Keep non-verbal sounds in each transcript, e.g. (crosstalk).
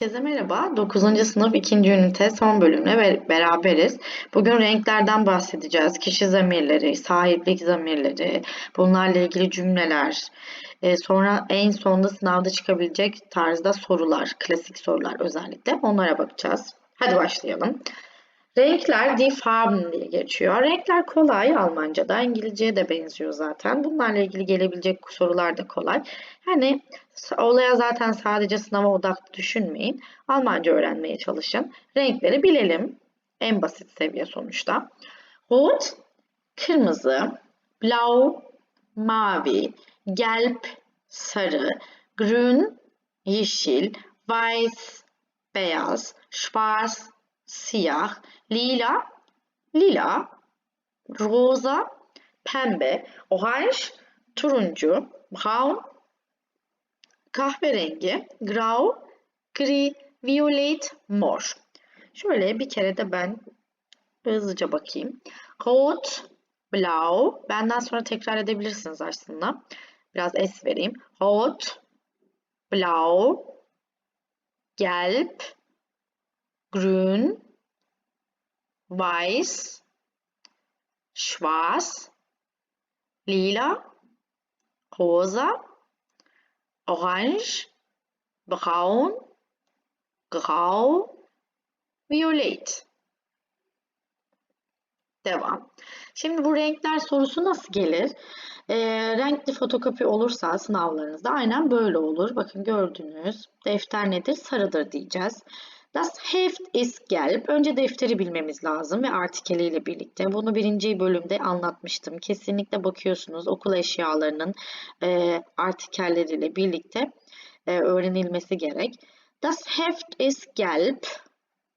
Herkese merhaba. 9. sınıf 2. ünite son bölümle be- beraberiz. Bugün renklerden bahsedeceğiz. Kişi zamirleri, sahiplik zamirleri, bunlarla ilgili cümleler. e, sonra en sonunda sınavda çıkabilecek tarzda sorular, klasik sorular özellikle. Onlara bakacağız. Hadi başlayalım. Renkler die Farben diye geçiyor. Renkler kolay Almanca'da, İngilizceye de benziyor zaten. Bunlarla ilgili gelebilecek sorular da kolay. Yani olaya zaten sadece sınava odaklı düşünmeyin. Almanca öğrenmeye çalışın. Renkleri bilelim. En basit seviye sonuçta. Rot, kırmızı, blau, mavi, gelb, sarı, grün, yeşil, weiß, beyaz, schwarz, siyah, lila, lila, roza, pembe, orange, turuncu, brown, kahverengi, grau, gri, violet, mor. Şöyle bir kere de ben hızlıca bakayım. Rot, blau. Benden sonra tekrar edebilirsiniz aslında. Biraz es vereyim. Rot, blau, gelb, grün, weiß, schwarz, lila, rosa, orange, braun, grau, violet. Devam. Şimdi bu renkler sorusu nasıl gelir? E, renkli fotokopi olursa sınavlarınızda aynen böyle olur. Bakın gördünüz. Defter nedir? Sarıdır diyeceğiz. Das Heft ist gelb. Önce defteri bilmemiz lazım ve artikeliyle birlikte. Bunu birinci bölümde anlatmıştım. Kesinlikle bakıyorsunuz okul eşyalarının e, artikelleriyle birlikte e, öğrenilmesi gerek. Das Heft ist gelb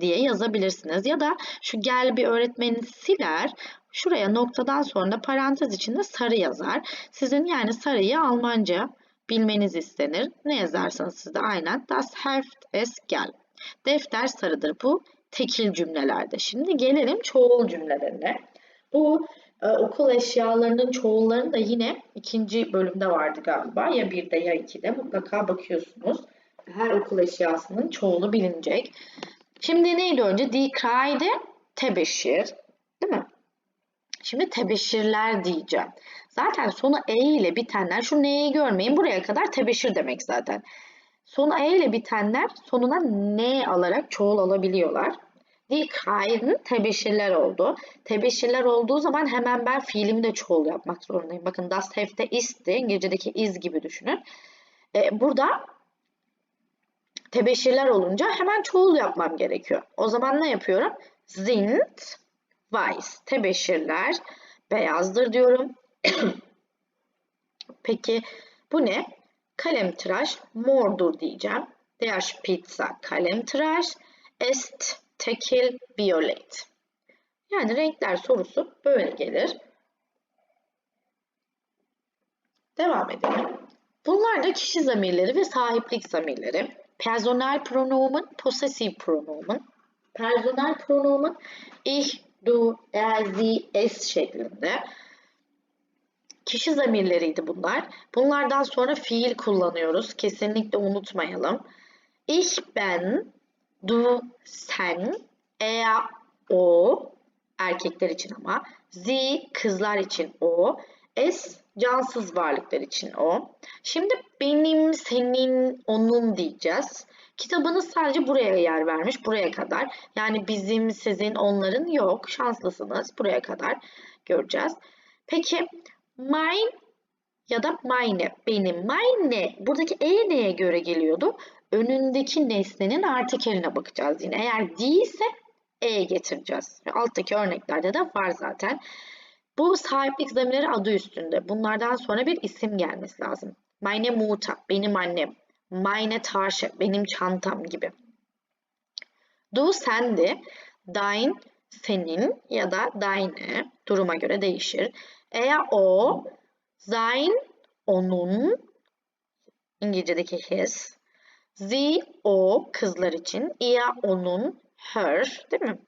diye yazabilirsiniz. Ya da şu gel bir öğretmenin siler. Şuraya noktadan sonra parantez içinde sarı yazar. Sizin yani sarıyı Almanca bilmeniz istenir. Ne yazarsanız siz de aynen das Heft ist gelb. Defter sarıdır. Bu tekil cümlelerde. Şimdi gelelim çoğul cümlelerine. Bu e, okul eşyalarının çoğullarını da yine ikinci bölümde vardı galiba. Ya birde ya ikide mutlaka bakıyorsunuz. Her okul eşyasının çoğulu bilinecek. Şimdi neydi önce? Die Kreide tebeşir. Değil mi? Şimdi tebeşirler diyeceğim. Zaten sonu E ile bitenler, şu neyi görmeyin buraya kadar tebeşir demek zaten. Sonu E ile bitenler sonuna N alarak çoğul alabiliyorlar. Die Kreiden tebeşirler oldu. Tebeşirler olduğu zaman hemen ben fiilimi de çoğul yapmak zorundayım. Bakın das Hefte ist'ti. İngilizce'deki is gibi düşünün. Ee, burada tebeşirler olunca hemen çoğul yapmam gerekiyor. O zaman ne yapıyorum? Sind weiß. Tebeşirler beyazdır diyorum. (coughs) Peki bu ne? Kalemtıraş mordur diyeceğim. Der Spitzer Kalemtıraş est tekil violet. Yani renkler sorusu böyle gelir. Devam edelim. Bunlar da kişi zamirleri ve sahiplik zamirleri. Personal pronomen, possessive pronomen. Personal pronomen ich, du, er, sie, es şeklinde. Kişi zamirleriydi bunlar. Bunlardan sonra fiil kullanıyoruz. Kesinlikle unutmayalım. Ich, ben, du, sen, er, o, erkekler için ama, sie, kızlar için o, es, cansız varlıklar için o. Şimdi benim, senin, onun diyeceğiz. Kitabınız sadece buraya yer vermiş, buraya kadar. Yani bizim, sizin, onların yok. Şanslısınız. Buraya kadar göreceğiz. Peki mine ya da mine, benim. Mine, buradaki e neye göre geliyordu? Önündeki nesnenin artikeline bakacağız yine. Eğer değilse e getireceğiz. Alttaki örneklerde de var zaten. Bu sahiplik zamirleri adı üstünde. Bunlardan sonra bir isim gelmesi lazım. Meine Mutter, benim annem. Meine Tasche, benim çantam gibi. Du sendi, dein, senin ya da deine duruma göre değişir. Eğer o, sein, onun, İngilizce'deki his. Sie, o, kızlar için. Ihr, onun, her, değil mi?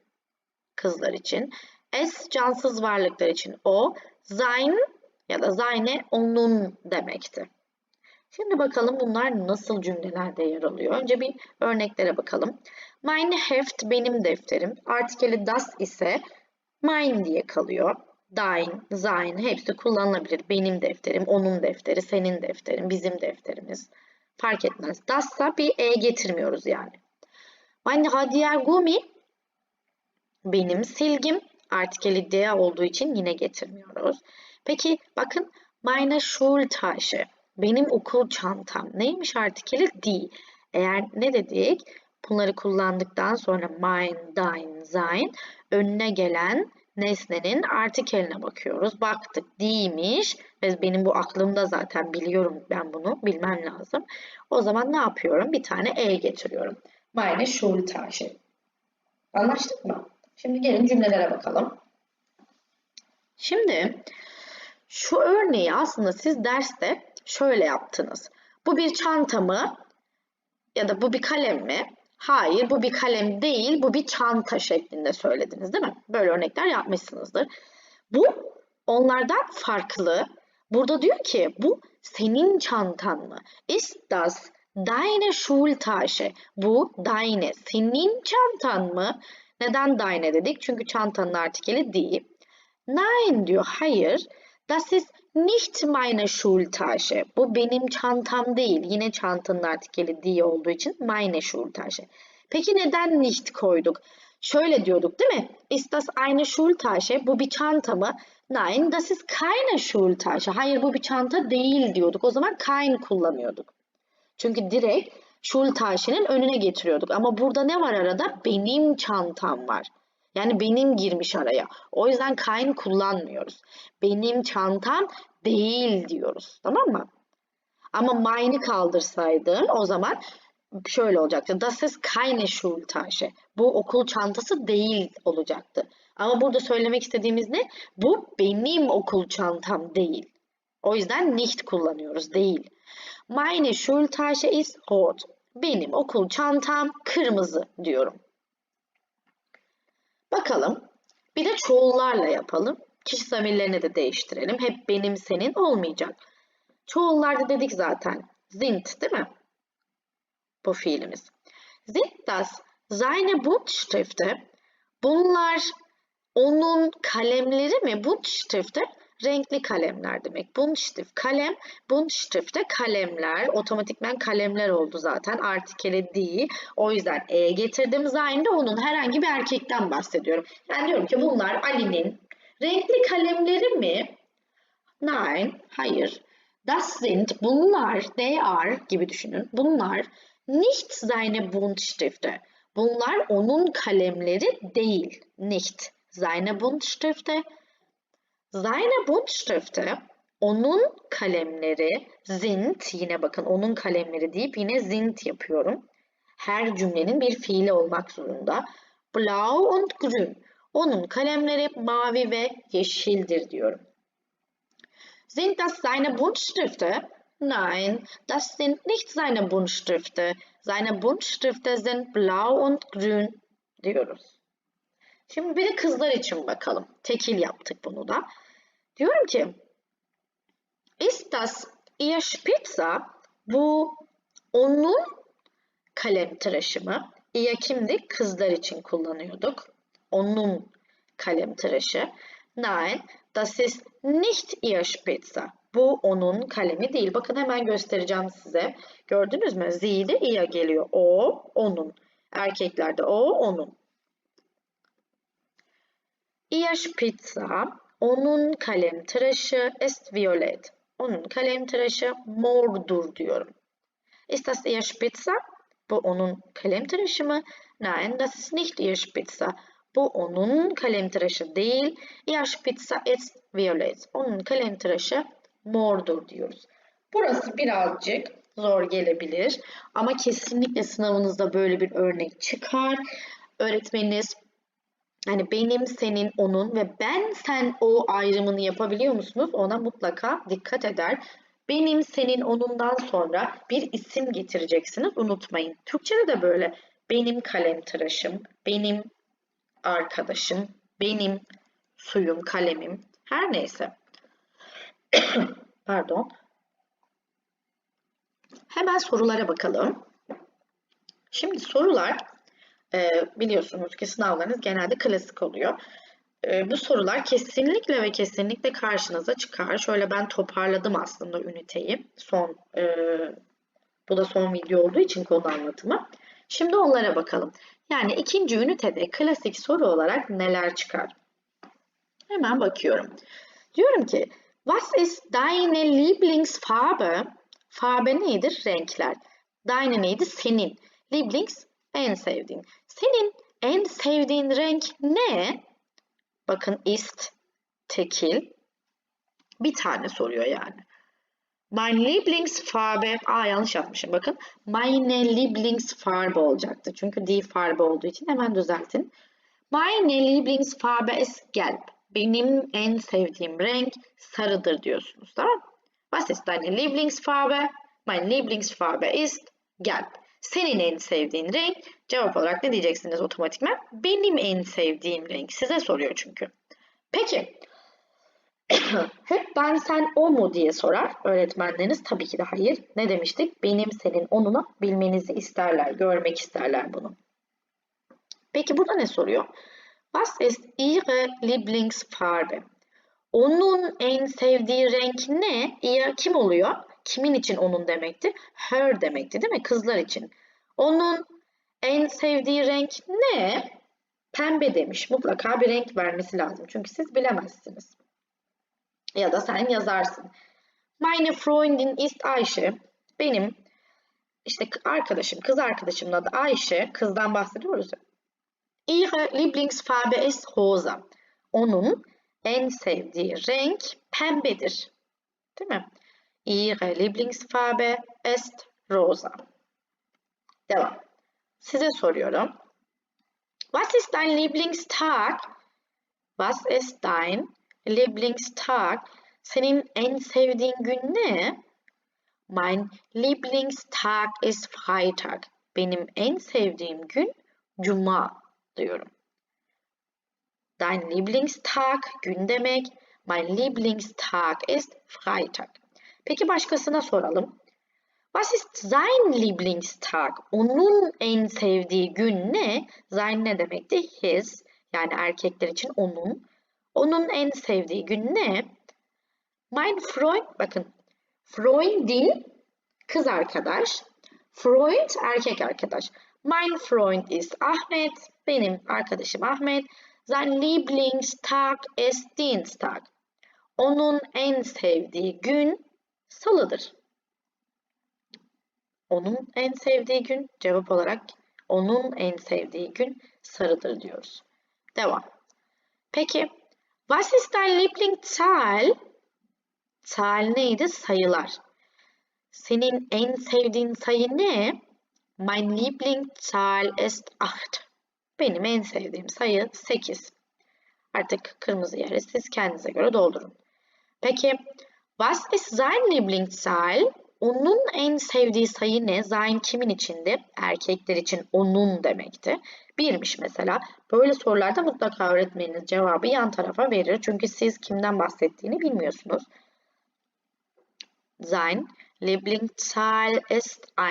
Kızlar için. Es, cansız varlıklar için o. Sein ya da seine, onun demekti. Şimdi bakalım bunlar nasıl cümlelerde yer alıyor. Önce bir örneklere bakalım. Meine Heft benim defterim. Artikeli das ise mine diye kalıyor. Dein, sein hepsi kullanılabilir. Benim defterim, onun defteri, senin defterin, bizim defterimiz. Fark etmez. Das'sa bir e getirmiyoruz yani. Meine Radiergummi benim silgim. Artikeli der olduğu için yine getirmiyoruz. Peki bakın meine Schultasche benim okul çantam. Neymiş artikeli? Die. Eğer ne dedik? Bunları kullandıktan sonra mein, dein, sein önüne gelen nesnenin artikeline bakıyoruz. Baktık değilmiş ve benim bu aklımda zaten biliyorum ben bunu bilmem lazım. O zaman ne yapıyorum? Bir tane e getiriyorum. Meine Schultasche. Anlaştık mı? Şimdi gelin cümlelere bakalım. Şimdi şu örneği aslında siz derste şöyle yaptınız. Bu bir çanta mı? Ya da bu bir kalem mi? Hayır bu bir kalem değil bu bir çanta şeklinde söylediniz değil mi? Böyle örnekler yapmışsınızdır. Bu onlardan farklı. Burada diyor ki bu senin çantan mı? Ist das deine Schultasche? Bu deine senin çantan mı? Neden deine dedik? Çünkü çantanın artikeli değil. Nein diyor hayır. Das ist nicht meine Schultasche. Bu benim çantam değil. Yine çantanın artikeli die olduğu için meine Schultasche. Peki neden nicht koyduk? Şöyle diyorduk değil mi? Ist das eine Schultasche? Bu bir çanta mı? Nein, das ist keine Schultasche. Hayır bu bir çanta değil diyorduk. O zaman kein kullanıyorduk. Çünkü direkt Schultasche'nin önüne getiriyorduk. Ama burada ne var arada? Benim çantam var. Yani benim girmiş araya. O yüzden kein kullanmıyoruz. Benim çantam değil diyoruz. Tamam mı? Ama mine'ı kaldırsaydın o zaman şöyle olacaktı. Das ist keine Schultasche. Bu okul çantası değil olacaktı. Ama burada söylemek istediğimiz ne? Bu benim okul çantam değil. O yüzden nicht kullanıyoruz. Değil. Meine Schultasche ist rot. Benim okul çantam kırmızı diyorum. Bakalım. Bir de çoğullarla yapalım. Kişi zamirlerini de değiştirelim. Hep benim senin olmayacak. Çoğullarda dedik zaten. Sind değil mi? Bu fiilimiz. Sind das seine Buntstifte? Bunlar onun kalemleri mi? Buntstifte renkli kalemler demek. Buntstift kalem, Buntstifte kalemler. Otomatikmen kalemler oldu zaten. Artikeli değil. O yüzden e getirdim. Sein de onun herhangi bir erkekten bahsediyorum. Yani diyorum ki bunlar Ali'nin renkli kalemleri mi? Nein, hayır. Das sind, bunlar, they are gibi düşünün. Bunlar nicht seine Buntstifte. Bunlar onun kalemleri değil. Nicht seine Buntstifte. Seine Buntstifte onun kalemleri sind yine bakın onun kalemleri deyip yine sind yapıyorum. Her cümlenin bir fiili olmak zorunda. Blau und grün. Onun kalemleri mavi ve yeşildir diyorum. Sind das seine Buntstifte? Nein, das sind nicht seine Buntstifte. Seine Buntstifte sind blau und grün diyoruz. Şimdi bir de kızlar için bakalım. Tekil yaptık bunu da. Diyorum ki Ist das ihr Spitzer? Bu onun kalem tıraşı mı? İya kimdi? Kızlar için kullanıyorduk. Onun kalem tıraşı. Nein, das ist nicht ihr Spitzer. Bu onun kalemi değil. Bakın hemen göstereceğim size. Gördünüz mü? Z'de iya geliyor. O, onun. Erkeklerde o, onun. Ihr Spitzer, onun kalem tıraşı ist violet. Onun kalem tıraşı mordur diyorum. Ist das ihr Spitzer? Bu onun kalem tıraşı mı? Nein, das ist nicht ihr Spitzer. Bu onun kalem tıraşı değil. Ihr Spitzer ist violet. Onun kalem tıraşı mordur diyoruz. Burası birazcık zor gelebilir ama kesinlikle sınavınızda böyle bir örnek çıkar. Öğretmeniniz hani benim, senin, onun ve ben, sen, o ayrımını yapabiliyor musunuz? Ona mutlaka dikkat eder. Benim, senin, onundan sonra bir isim getireceksiniz. Unutmayın. Türkçe'de de böyle. Benim kalem tıraşım, benim arkadaşım, benim suyum, kalemim. Her neyse. (coughs) Pardon. Hemen sorulara bakalım. Şimdi sorular e, biliyorsunuz ki sınavlarınız genelde klasik oluyor. E, bu sorular kesinlikle ve kesinlikle karşınıza çıkar. Şöyle ben toparladım aslında üniteyi. Son e, bu da son video olduğu için konu anlatımı. Şimdi onlara bakalım. Yani ikinci ünitede klasik soru olarak neler çıkar? Hemen bakıyorum. Diyorum ki Was ist deine Lieblingsfarbe? Farbe nedir? Renkler. Deine neydi? Senin. Lieblings en sevdiğin. Senin en sevdiğin renk ne? Bakın ist tekil. Bir tane soruyor yani. Mein Lieblingsfarbe. Aa yanlış yapmışım bakın. Meine Lieblingsfarbe olacaktı. Çünkü die Farbe olduğu için hemen düzeltin. Meine Lieblingsfarbe ist gelb. Benim en sevdiğim renk sarıdır diyorsunuz tamam? Was ist deine Lieblingsfarbe? Mein Lieblingsfarbe ist gelb. Senin en sevdiğin renk cevap olarak ne diyeceksiniz otomatikman? Benim en sevdiğim renk. Size soruyor çünkü. Peki (coughs) hep ben sen o mu diye sorar öğretmenleriniz. Tabii ki de hayır. Ne demiştik? Benim senin onunu bilmenizi isterler, görmek isterler bunu. Peki burada ne soruyor? Was ist Ihre Lieblingsfarbe? Onun en sevdiği renk ne? Ihr kim oluyor? Kimin için onun demekti? Her demekti değil mi? Kızlar için. Onun en sevdiği renk ne? Pembe demiş. Mutlaka bir renk vermesi lazım. Çünkü siz bilemezsiniz. Ya da sen yazarsın. Meine Freundin ist Ayşe. Benim işte arkadaşım, kız arkadaşımın adı Ayşe. Kızdan bahsediyoruz. Ihre Lieblingsfarbe ist rosa. Onun en sevdiği renk pembedir. Değil mi? Ihre Lieblingsfarbe ist rosa. Devam. Size soruyorum. Was ist dein Lieblingstag? Was ist dein Lieblingstag? Senin en sevdiğin gün ne? Mein Lieblingstag ist Freitag. Benim en sevdiğim gün Cuma diyorum. Dein Lieblingstag gün demek. Mein Lieblingstag ist Freitag. Peki başkasına soralım. Was ist sein Lieblingstag? Onun en sevdiği gün ne? Sein ne demekti? His. Yani erkekler için onun. Onun en sevdiği gün ne? Mein Freund, bakın. Freundin kız arkadaş. Freund erkek arkadaş. Mein Freund ist Ahmet. Benim arkadaşım Ahmet. Sein Lieblingstag ist Dienstag. Onun en sevdiği gün salıdır. Onun en sevdiği gün cevap olarak onun en sevdiği gün sarıdır diyoruz. Devam. Peki was ist dein Lieblingszahl? Zahl neydi? Sayılar. Senin en sevdiğin sayı ne? Mein Lieblingszahl ist 8. Benim en sevdiğim sayı 8. Artık kırmızı yeri siz kendinize göre doldurun. Peki, was ist sein Lieblingszahl? Onun en sevdiği sayı ne? Sein kimin içindi? Erkekler için onun demekti. Birmiş mesela. Böyle sorularda mutlaka öğretmeniniz cevabı yan tarafa verir. Çünkü siz kimden bahsettiğini bilmiyorsunuz. Sein Lieblingszahl ist 1.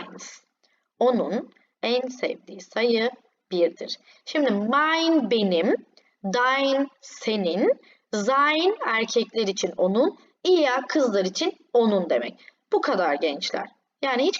Onun en sevdiği sayı 1'dir. Şimdi mine benim, dein senin, sein erkekler için onun, ihr kızlar için onun demek. Bu kadar gençler. Yani hiç karıştırmayın.